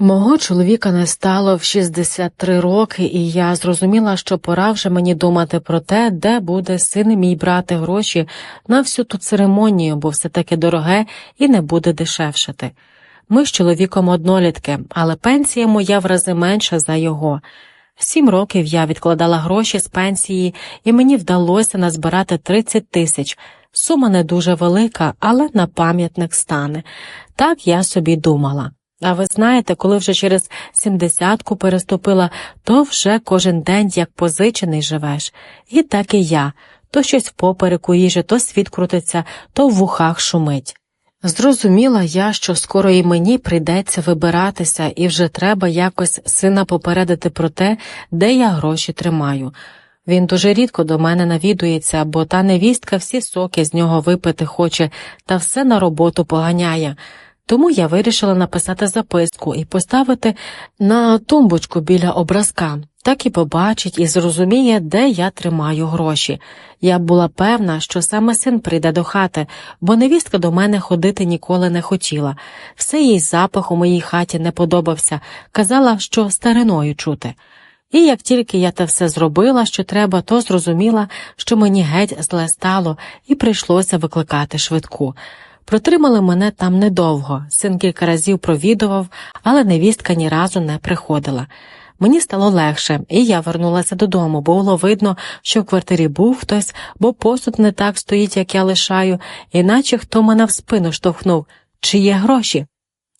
Мого чоловіка не стало в 63 роки, і я зрозуміла, що пора вже мені думати про те, де буде син мій брати гроші на всю ту церемонію, бо все таки дороге і не буде дешевшати. Ми з чоловіком однолітки, але пенсія моя в рази менша за його. Сім років я відкладала гроші з пенсії, і мені вдалося назбирати 30 тисяч. Сума не дуже велика, але на пам'ятник стане. Так я собі думала. А ви знаєте, коли вже через сімдесятку переступила, то вже кожен день як позичений живеш. І так і я. То щось попереку їже, то світ крутиться, то в вухах шумить. Зрозуміла я, що скоро і мені прийдеться вибиратися, і вже треба якось сина попередити про те, де я гроші тримаю. Він дуже рідко до мене навідується, бо та невістка всі соки з нього випити хоче та все на роботу поганяє. Тому я вирішила написати записку і поставити на тумбочку біля образка. Так і побачить і зрозуміє, де я тримаю гроші. Я була певна, що саме син прийде до хати, бо невістка до мене ходити ніколи не хотіла. Все їй запах у моїй хаті не подобався, казала, що стариною чути. І як тільки я те все зробила, що треба, то зрозуміла, що мені геть зле стало, і прийшлося викликати швидку. Протримали мене там недовго, син кілька разів провідував, але невістка ні разу не приходила. Мені стало легше, і я вернулася додому, бо було видно, що в квартирі був хтось, бо посуд не так стоїть, як я лишаю, іначе хто мене в спину штовхнув. Чи є гроші?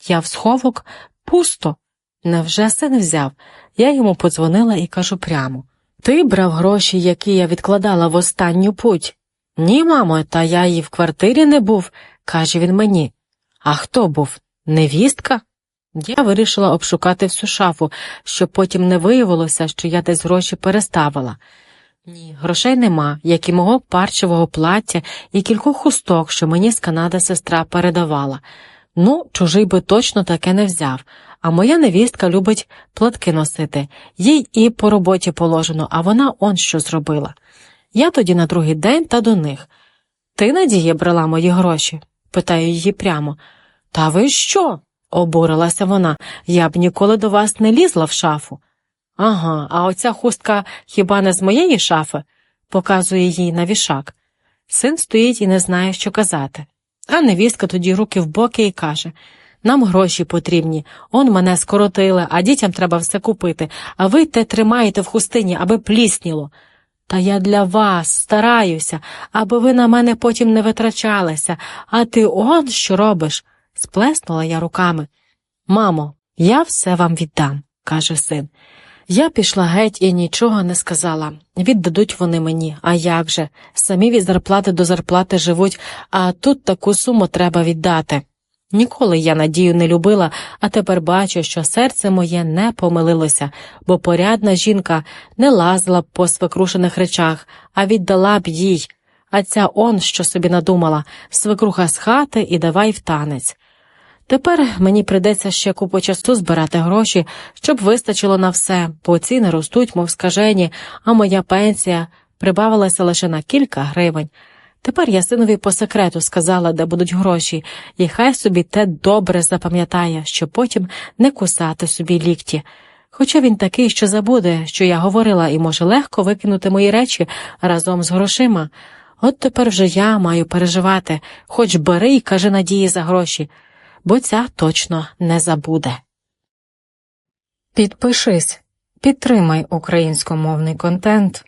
Я в сховок пусто. Невже син взяв? Я йому подзвонила і кажу прямо Ти брав гроші, які я відкладала в останню путь? Ні, мамо, та я і в квартирі не був, каже він мені. А хто був? Невістка? Я вирішила обшукати всю шафу, щоб потім не виявилося, що я десь гроші переставила. Ні, грошей нема, як і мого парчевого плаття і кількох хусток, що мені з Канади сестра передавала. Ну, чужий би точно таке не взяв, а моя невістка любить платки носити, їй і по роботі положено, а вона он що зробила. Я тоді на другий день та до них. Ти, Надія, брала мої гроші? питаю її прямо. Та ви що? обурилася вона. Я б ніколи до вас не лізла в шафу. Ага, а оця хустка хіба не з моєї шафи? показує їй на вішак. Син стоїть і не знає, що казати. А невістка тоді руки в боки і каже Нам гроші потрібні, он мене скоротили, а дітям треба все купити, а ви те тримаєте в хустині, аби плісніло. Та я для вас стараюся, аби ви на мене потім не витрачалися, а ти он що робиш? сплеснула я руками. Мамо, я все вам віддам, каже син. Я пішла геть і нічого не сказала. Віддадуть вони мені, а як же? Самі від зарплати до зарплати живуть, а тут таку суму треба віддати. Ніколи я надію не любила, а тепер бачу, що серце моє не помилилося, бо порядна жінка не лазила б по свекрушених речах, а віддала б їй. А ця он, що собі надумала, свекруха з хати і давай в танець. Тепер мені прийдеться ще купу часу збирати гроші, щоб вистачило на все, бо ціни ростуть, мов скажені, а моя пенсія прибавилася лише на кілька гривень. Тепер я синові по секрету сказала, де будуть гроші, і хай собі те добре запам'ятає, щоб потім не кусати собі лікті. Хоча він такий, що забуде, що я говорила, і може легко викинути мої речі разом з грошима. От тепер вже я маю переживати, хоч бери і кажи надії за гроші, бо ця точно не забуде. Підпишись, підтримай українськомовний контент.